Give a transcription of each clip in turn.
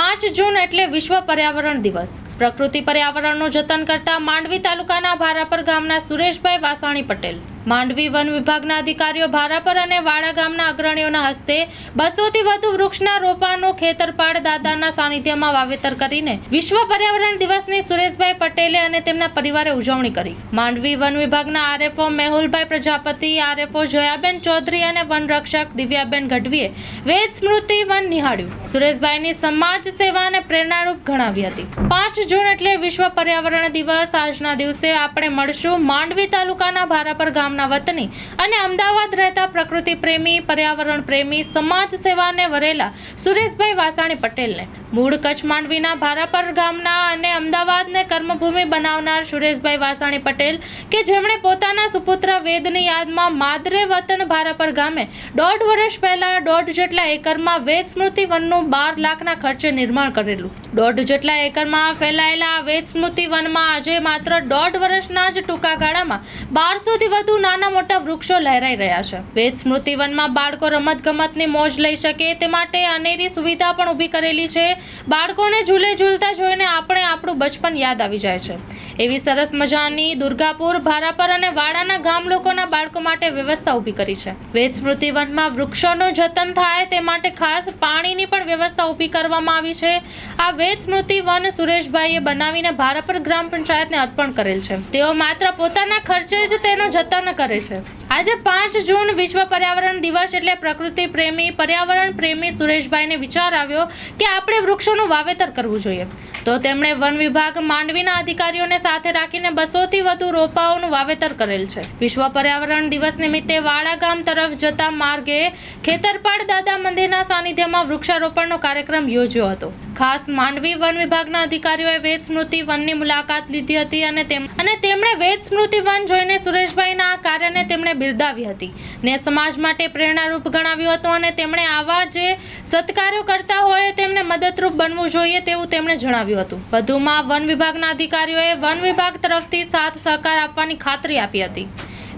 Bye. પાંચ જૂન એટલે વિશ્વ પર્યાવરણ દિવસ. પ્રકૃતિ પર્યાવરણનું જતન કરતા માંડવી તાલુકાના ભારાપર ગામના સુરેશભાઈ વાસાણી પટેલ, માંડવી વન વિભાગના અધિકારીઓ ભારાપર અને વાડા ગામના અગ્રણીઓના હસ્તે બસોથી વધુ વૃક્ષના રોપાનું ખેતરપાળ દાદાના સાનિધ્યમાં વાવેતર કરીને વિશ્વ પર્યાવરણ દિવસની સુરેશભાઈ પટેલે અને તેમના પરિવારે ઉજવણી કરી. માંડવી વન વિભાગના આરએફઓ મેહુલભાઈ પ્રજાપતિ, આરએફઓ જયાબેન ચૌધરી અને વનરક્ષક દિવ્યાબેન ગઢવીએ વેદ સ્મૃતિ વન નિહાળ્યું. સુરેશભાઈની સમાજ સેવાને પ્રેરણારૂપ ગણાવી હતી. પાંચ જૂન એટલે વિશ્વ પર્યાવરણ દિવસ. આજના દિવસે આપણે મળશું માંડવી તાલુકાના ભારાપર ગામના વતની અને અમદાવાદ રહેતા પ્રકૃતિ પ્રેમી, પર્યાવરણ પ્રેમી, સમાજ સેવાને વરેલા સુરેશભાઈ વાસાણી પટેલને મૂળ કચ્છ માંડવીના ભારાપર ગામના અને અમદાવાદને કર્મભૂમિ બનાવનાર સુરેશભાઈ વાસાણી પટેલ કે જેમણે પોતાના સુપુત્ર વેદની યાદમાં માદરે વતન ભારાપર ગામે દોઢ વર્ષ પહેલા દોઢ જેટલા એકરમાં વેદ સ્મૃતિ વનનું બાર લાખના ખર્ચે નિર્માણ કરેલું. દોઢ જેટલા એકરમાં ફેલાયેલા વેદ સ્મૃતિ વનમાં આજે માત્ર દોઢ વર્ષના જ ટૂંકા ગાળામાં બારસોથી વધુ નાના મોટા વૃક્ષો લહેરાઈ રહ્યા છે. વેદ સ્મૃતિ વનમાં બાળકો રમત ગમતની મોજ લઈ શકે તે માટે અનેરી સુવિધા પણ ઊભી કરેલી છે. બાળકોને ઝૂલે ઝૂલતા જોઈને આપણે આપણું બચપન યાદ આવી જાય છે. એવી સરસ મજાની દુર્ગાપુર, ભારાપર અને વાડાના ગામ લોકોના બાળકો માટે વ્યવસ્થા ઊભી કરી છે. વેદ સ્મૃતિ વૃક્ષોનું જતન થાય તે માટે ખાસ પાણીની પણ વ્યવસ્થા ઊભી કરવામાં આવી છે. આ વેદ સ્મૃતિ વન સુરેશભાઈએ બનાવીને ભારાપર ગ્રામ પંચાયતને અર્પણ કરેલ છે. તેઓ માત્ર પોતાના ખર્ચે જ તેનું જતન કરે છે. આજે પાંચ જૂન વિશ્વ પર્યાવરણ દિવસ એટલે પ્રકૃતિ પ્રેમી, પર્યાવરણ પ્રેમી સુરેશભાઈને વિચાર આવ્યો કે આપણે વૃક્ષોનું વાવેતર કરવું જોઈએ. તો તેમણે વન વિભાગ માંડવીના અધિકારીઓને સાથે રાખીને બસોથી વધુ રોપાઓનું વાવેતર કરેલ છે. વિશ્વ પર્યાવરણ દિવસ નિમિત્તે વાડા ગામ તરફ જતા માર્ગે ખેતરપાડ દાદા મંદિરના સાનિધ્યમાં વૃક્ષારોપણનો કાર્યક્રમ યોજ્યો હતો. ખાસ માંડવી વન વિભાગના અધિકારીઓએ વેદ સ્મૃતિ વનની મુલાકાત લીધી હતી અને તેમ અને તેમણે વેદ સ્મૃતિ વન જોઈને સુરેશભાઈના આ કાર્યને તેમણે બિરદાવી હતી ને સમાજ માટે પ્રેરણારૂપ ગણાવ્યું હતું અને તેમણે આવા જે સત્કાર્યો કરતા હોય તેમને મદદરૂપ બનવું જોઈએ તેવું તેમણે જણાવ્યું હતું. વધુમાં વન વિભાગના અધિકારીઓએ વન વિભાગ તરફથી સાથ સહકાર આપવાની ખાતરી આપી હતી.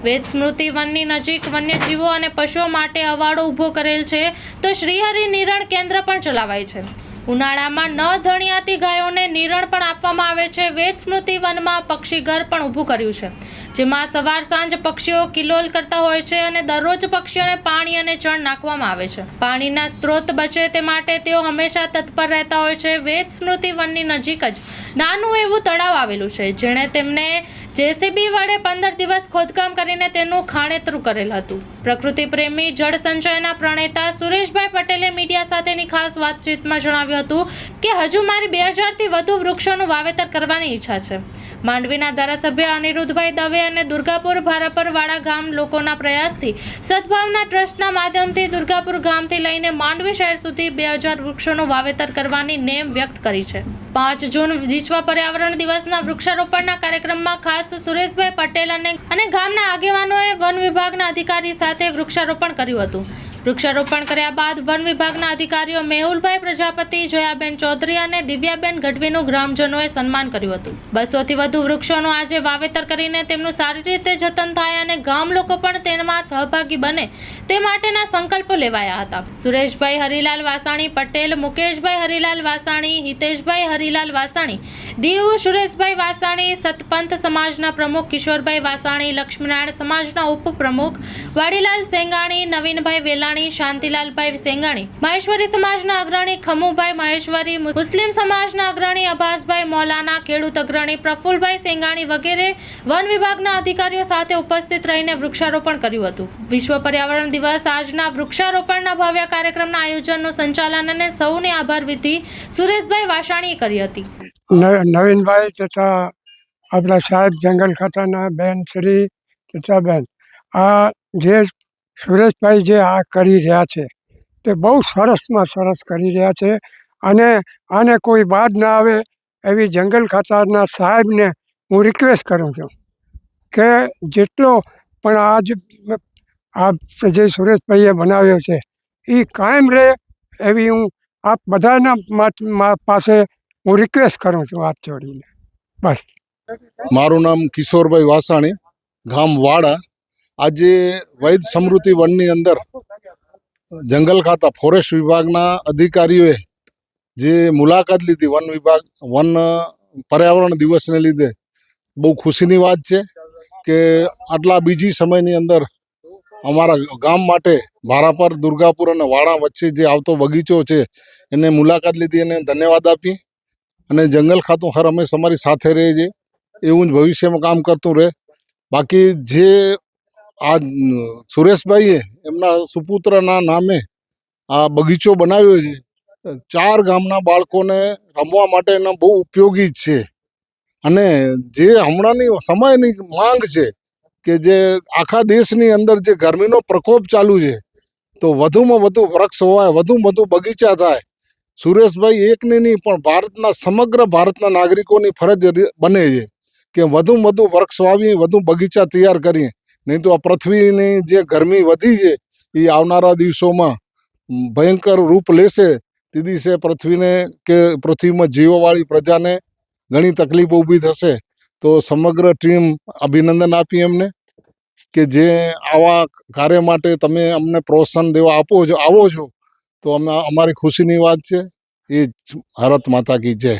વેદ સ્મૃતિ વનની નજીક વન્યજીવો અને પશુઓ માટે અવાડો ઊભો કરેલ છે. તો શ્રીહરિ નિરણ કેન્દ્ર પણ ચલાવાય છે. ઉનાળામાં ન ધણિયાતી ગાયોને નિરણ પણ આપવામાં આવે છે. વેદ સ્મૃતિ વનમાં પક્ષીઘર પણ ઊભું કર્યું છે. જેમાં સવાર સાંજ પક્ષીઓ કિલોલ કરતા હોય છે અને દરરોજ પક્ષીઓને પાણી અને ચણ નાખવામાં આવે છે. પાણીના સ્ત્રોત બચે તે માટે તેઓ હંમેશા તત્પર રહેતા હોય છે. વેદ સ્મૃતિ વનની નજીક જ નાનું એવું તળાવ આવેલું છે, જેણે તેમને જેસીબી વડે પંદર દિવસ ખોદકામ કરીને તેનું ખાણેતરું કરેલ હતું. પ્રકૃતિ પ્રેમી જળ સંચયના પ્રણેતા સુરેશભાઈ પટેલે મીડિયા સાથેની ખાસ વાતચીતમાં જણાવ્યું હતું કે હજુ મારી બે હજારથી વધુ વૃક્ષોનું વાવેતર કરવાની ઈચ્છા છે. માંડવીના ધારાસભ્ય અનિરુદ્ધભાઈ દવે અને દુર્ગાપુર ભારાપરવાડા ગામ લોકોના પ્રયાસથી સદભાવના ટ્રસ્ટના માધ્યમથી દુર્ગાપુર ગામથી લઈને માંડવી શહેર સુધી બે હજાર વૃક્ષોનું વાવેતર કરવાની નેમ વ્યક્ત કરી છે. પાંચ જૂન વિશ્વ પર્યાવરણ દિવસના વૃક્ષારોપણના કાર્યક્રમમાં ખાસ સુરેશભાઈ પટેલ અને ગામના આગેવાનોએ વન વિભાગના અધિકારી સાથે વૃક્ષારોપણ કર્યું હતું. વૃક્ષારોપણ કર્યા બાદ વન વિભાગના અધિકારીઓ મેહુલભાઈ, પ્રજાપતિ, જયાબેન ચૌધરી અને દિવ્યાબેન ગઢવીનું ગ્રામજનોએ સન્માન કર્યું હતું. બસોથી વધુ વૃક્ષોનું આજે વાવેતર કરીને તેમનું સારી રીતે જતન થાય અને ગામ લોકો પણ તેમાં સહભાગી બને તે માટેના સંકલ્પો લેવાયા હતા. સુરેશભાઈ હરિલાલ વાસાણી, પટેલ, મુકેશભાઈ હરિલાલ વાસાણી, હિતેશભાઈ હરિલાલ વાસાણી, દીવ સુરેશભાઈ વાસાણી, સતપંથ સમાજના પ્રમુખ કિશોરભાઈ વાસાણી, લક્ષ્મીનારાયણ સમાજના ઉપપ્રમુખ, વાડીલાલ સેંગાણી, નવીનભાઈ વેલાણી શાંતિલાલભાઈ સેંગાણી, મહેશ્વરી સમાજના અગ્રણી ખમુભાઈ મહેશ્વરી, મુસ્લિમ સમાજના અગ્રણી અબ્બાસભાઈ મોલાના, ખેડૂત અગ્રણી પ્રફુલભાઈ સેંગાણી વગેરે વન વિભાગના અધિકારીઓ સાથે ઉપસ્થિત રહીને વૃક્ષારોપણ કર્યું હતું. વિશ્વ પર્યાવરણ દિવસ આજના વૃક્ષારોપણના ભવ્ય કાર્યક્રમના આયોજનનું સંચાલન અને સૌને આભાર વિધિ સુરેશભાઈ વાસાણીએ કરી હતી. નવીનભાઈ તથા આપણા સાહેબ જંગલ ખાતાના બેન શ્રી તથા બેન. આ જે સુરેશભાઈ જે આ કરી રહ્યા છે તે બહુ સરસમાં સરસ કરી રહ્યા છે અને આને કોઈ બાદ ના આવે એવી જંગલ ખાતાના સાહેબને હું રિક્વેસ્ટ કરું છું કે જેટલો પણ આજ આ જે સુરેશભાઈએ બનાવ્યો છે એ કાયમ રહે એવી હું આપ બધાના પાસે હું રિક્વેસ્ટ કરું છું હાથ જોડીને. બસ. મારું નામ કિશોરભાઈ વાસાણી, ગામ વાડા આજે વૈદ સમૃદ્ધિ વનની અંદર જંગલ ખાતા ફોરેસ્ટ વિભાગના અધિકારીઓએ જે મુલાકાત લીધી, વન વિભાગ, વન પર્યાવરણ દિવસને લીધે, બહુ ખુશીની વાત છે કે આટલા બીજી સમયની અંદર અમારા ગામ માટે ભારાપર, દુર્ગાપુર અને વાડા વચ્ચે જે આવતો બગીચો છે, એને મુલાકાત લીધી અને ધન્યવાદ આપી. અને જંગલ ખાતું હર હંમેશ અમારી સાથે રહે છે, એવું જ ભવિષ્યમાં કામ કરતું રહે. બાકી જે આ સુરેશભાઈએ એમના સુપુત્રના નામે આ બગીચો બનાવ્યો છે. ચાર ગામના બાળકોને રમવા માટે એના બહુ ઉપયોગી છે. અને જે હમણાંની સમયની માંગ છે કે જે આખા દેશની અંદર જે ગરમીનો પ્રકોપ ચાલુ છે, તો વધુમાં વધુ વૃક્ષ હોવાય, વધુમાં વધુ બગીચા થાય. સુરેશભાઈ એકની નહીં, પણ ભારતના સમગ્ર ભારતના નાગરિકોની ફરજ બને છે કે વધુમાં વધુ વૃક્ષ વાવી વધુ બગીચા તૈયાર કરીએ. નહીં તો આ પૃથ્વીની જે ગરમી વધી છે, એ આવનારા દિવસોમાં ભયંકર રૂપ લેશે. તે દિવસે પૃથ્વીને કે પૃથ્વીમાં જીવોવાળી પ્રજાને ઘણી તકલીફ ઊભી થશે. તો સમગ્ર ટીમ અભિનંદન આપી એમને કે જે આવા કાર્ય માટે તમે અમને પ્રોત્સાહન દેવા આપો છો, આવો છો, તો અમે અમારી ખુશીની વાત છે. એ જ ભારત માતા કી જય.